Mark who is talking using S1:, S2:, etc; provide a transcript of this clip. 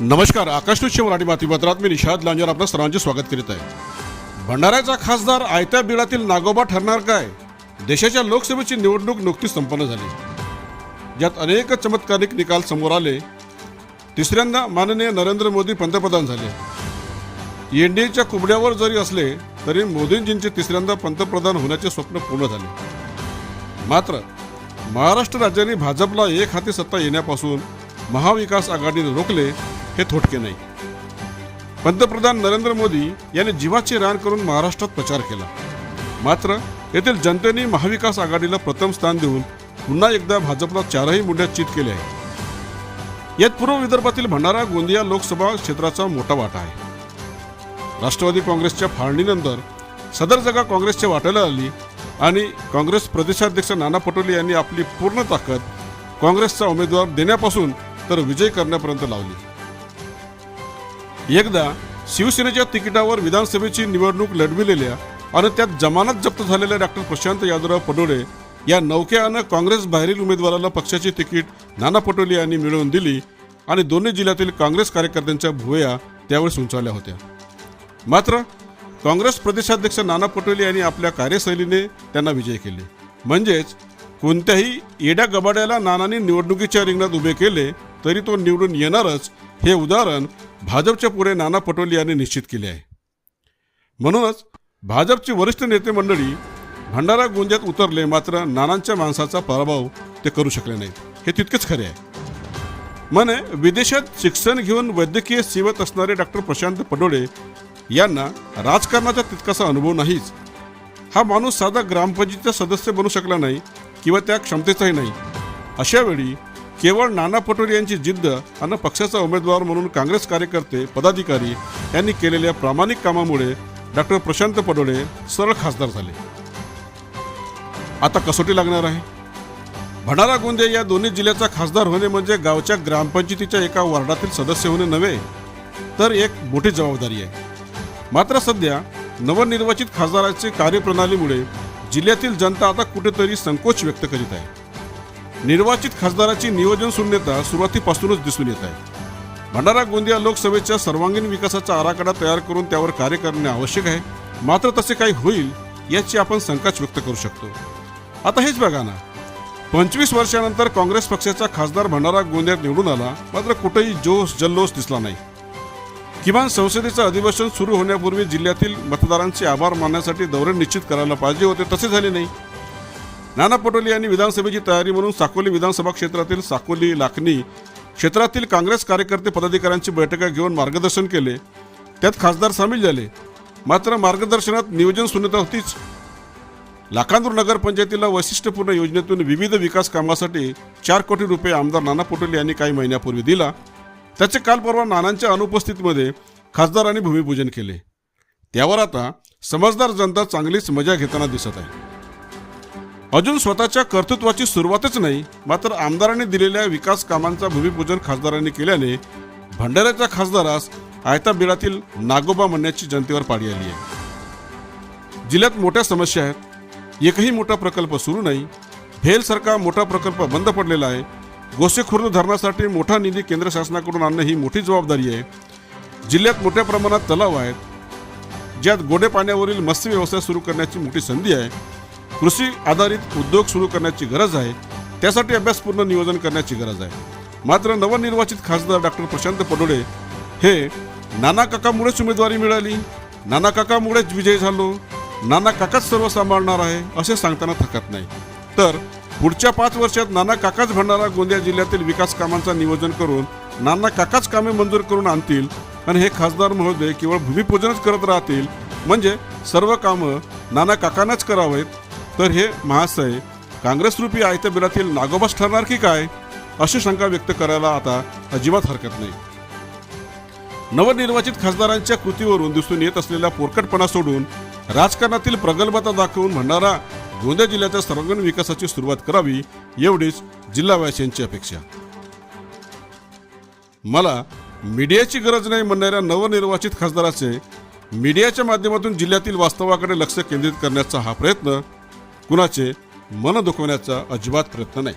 S1: नमस्कार आकाश मराठी बातमीपत्रात मी निषाद लांजर आपलं सर्वांचे स्वागत करीत आहे. भंडाऱ्याचा खासदार आयत्या बिळातील नागोबा ठरणार काय? देशाच्या लोकसभेची निवडणूक नुकतीच संपन्न झाली. ज्यात अनेक चमत्कारिक निकाल समोर आले. तिसऱ्यांदा माननीय नरेंद्र मोदी पंतप्रधान झाले. एनडीएच्या कुबड्यावर जरी असले तरी मोदींजींचे तिसऱ्यांदा पंतप्रधान होण्याचे स्वप्न पूर्ण झाले. मात्र महाराष्ट्र राज्याने भाजपला एक हाती सत्ता येण्यापासून महाविकास आघाडीने रोखले हे थोटके नाही. पंतप्रधान नरेंद्र मोदी यांनी जीवाची रान करून महाराष्ट्रात प्रचार केला. मात्र येथील जनतेने महाविकास आघाडीला प्रथम स्थान देऊन पुन्हा एकदा भाजपला चारही मुंड्यात चित केले आहे यात पूर्व विदर्भातील भंडारा गोंदिया लोकसभा क्षेत्राचा मोठा वाटा आहे. राष्ट्रवादी काँग्रेसच्या फाळणीनंतर सदर जागा काँग्रेसच्या वाट्याला आली आणि काँग्रेस प्रदेशाध्यक्ष नाना पटोले यांनी आपली पूर्ण ताकद काँग्रेसचा उमेदवार देण्यापासून तर विजय करण्यापर्यंत लावली. एकदा शिवसेनेच्या तिकिटावर विधानसभेची निवडणूक लढविलेल्या आणि त्यात जमानत जप्त झालेल्या डॉक्टर प्रशांत यादवराव पडोळे या नौक्यानं काँग्रेस बाहेरील उमेदवाराला पक्षाची तिकीट नाना पटोले यांनी मिळवून दिली आणि दोन्ही जिल्ह्यातील काँग्रेस कार्यकर्त्यांच्या भुवया त्यावेळेस उंचावल्या होत्या. मात्र काँग्रेस प्रदेशाध्यक्ष नाना पटोले यांनी आपल्या कार्यशैलीने त्यांना विजय केले. म्हणजेच कोणत्याही येड्या गबाड्याला नानांनी निवडणुकीच्या रिंगणात उभे केले तरी तो निवडून येणारच हे उदाहरण भाजपच्या पुढे नाना पटोले यांनी निश्चित केले आहे. म्हणूनच भाजपची वरिष्ठ नेते मंडळी भंडारा गोंदियात उतरले मात्र नानांच्या माणसाचा पराभव ते करू शकले नाही हे तितकेच खरे आहे. म्हणे विदेशात शिक्षण घेऊन वैद्यकीय सेवत असणारे डॉक्टर प्रशांत पडोळे यांना राजकारणाचा तितकासा अनुभव नाहीच. हा माणूस साधा ग्रामपंचायतीचा सदस्य बनू शकला नाही किंवा त्या क्षमतेचाही नाही. अशावेळी केवळ नाना पटोले यांची जिद्द आणि पक्षाचा उमेदवार म्हणून काँग्रेस कार्यकर्ते पदाधिकारी यांनी केलेल्या प्रामाणिक कामामुळे डॉक्टर प्रशांत पटोले सरळ खासदार झाले. आता कसोटी लागणार आहे? भंडारा गोंदिया या दोन्ही जिल्ह्याचा खासदार होणे म्हणजे गावच्या ग्रामपंचायतीच्या एका वार्डातील सदस्य होणे नव्हे तर एक मोठी जबाबदारी आहे. मात्र सध्या नवनिर्वाचित खासदाराची कार्यप्रणालीमुळे जिल्ह्यातील जनता आता कुठेतरी संकोच व्यक्त करीत आहे. निर्वाचित खासदाराची नियोजन शून्यता सुरुवातीपासूनच दिसून येत आहे. भंडारा गोंदिया लोकसभेच्या सर्वांगीण विकासाचा आराखडा तयार करून त्यावर कार्य करणे आवश्यक आहे. मात्र तसे काही होईल याची आपण शंकाच व्यक्त करू शकतो. आता हेच बघा ना. पंचवीस वर्षानंतर काँग्रेस पक्षाचा खासदार भंडारा गोंदियात निवडून आला मात्र कुठेही जोश जल्लोष दिसला नाही. किमान संसदेचं अधिवेशन सुरू होण्यापूर्वी जिल्ह्यातील मतदारांचे आभार मानण्यासाठी दौरे निश्चित करायला पाहिजे होते तसे झाले नाही. नाना पटोले यांनी विधानसभेची तयारी म्हणून साकोली विधानसभा क्षेत्रातील साकोली लाखनी क्षेत्रातील काँग्रेस कार्यकर्ते पदाधिकाऱ्यांची बैठका घेऊन मार्गदर्शन केले. त्यात खासदार सामील झाले. मात्र मार्गदर्शनात नियोजन शून्यता होतीच. लाखांदूर नगरपंचायतीला वैशिष्ट्यपूर्ण योजनेतून विविध विकास कामासाठी चार कोटी रुपये आमदार नाना पटोले यांनी काही महिन्यापूर्वी दिला. त्याचे काल परवा नानांच्या अनुपस्थितीमध्ये खासदारांनी भूमिपूजन केले. त्यावर आता समजदार जनता चांगलीच मजा घेताना दिसत आहे. अजून स्वतःच्या कर्तृत्वाची सुरुवातच नाही मात्र आमदारांनी दिलेल्या विकास कामांचा भूमिपूजन खासदारांनी केल्याने भंडाऱ्याच्या खासदारास आयता बिळातील नागोबा म्हणण्याची जनतेवर पाडी आली आहे. जिल्ह्यात मोठ्या समस्या आहेत. एकही मोठा प्रकल्प सुरू नाही. भेलसारखा मोठा प्रकल्प बंद पडलेला आहे. गोसेखुर्द धरणासाठी मोठा निधी केंद्र शासनाकडून आणणं ही मोठी जबाबदारी आहे. जिल्ह्यात मोठ्या प्रमाणात तलाव आहेत. ज्यात गोडे पाण्यावरील मत्स्य व्यवसाय सुरू करण्याची मोठी संधी आहे. कृषी आधारित उद्योग सुरू करण्याची गरज आहे. त्यासाठी अभ्यासपूर्ण नियोजन करण्याची गरज आहे. मात्र नवनिर्वाचित खासदार डॉक्टर प्रशांत पडोळे हे नाना काकामुळेच उमेदवारी मिळाली नाना काकामुळेच विजय झालो नाना काकाच सर्व सांभाळणार आहे असे सांगताना थकत नाही. तर पुढच्या पाच वर्षात नाना काकाच भंडारा गोंदिया जिल्ह्यातील विकास कामांचा नियोजन करून नाना काकाच कामे मंजूर करून आणतील आणि हे खासदार महोदय केवळ भूमिपूजनच करत राहतील. म्हणजे सर्व कामं नाना काकांनाच करावेत तर हे महाशय काँग्रेसरूपी आयत्या बिलातील नागोबास ठरणार की काय अशी शंका व्यक्त करायला आता अजिबात हरकत नाही. नवनिर्वाचित खासदारांच्या कृतीवरून दिसून येत असलेला पोरकटपणा सोडून राजकारणातील प्रगल्भता दाखवून भंडारा गोंदिया जिल्ह्याच्या सर्वांगीण विकासाची सुरुवात करावी एवढीच जिल्हावासियांची अपेक्षा. मला मीडियाची गरज नाही म्हणणाऱ्या नवनिर्वाचित खासदाराचे मीडियाच्या माध्यमातून जिल्ह्यातील वास्तवाकडे लक्ष केंद्रित करण्याचा हा प्रयत्न कुणाचे मन दुखवण्याचा अजिबात प्रयत्न नाही.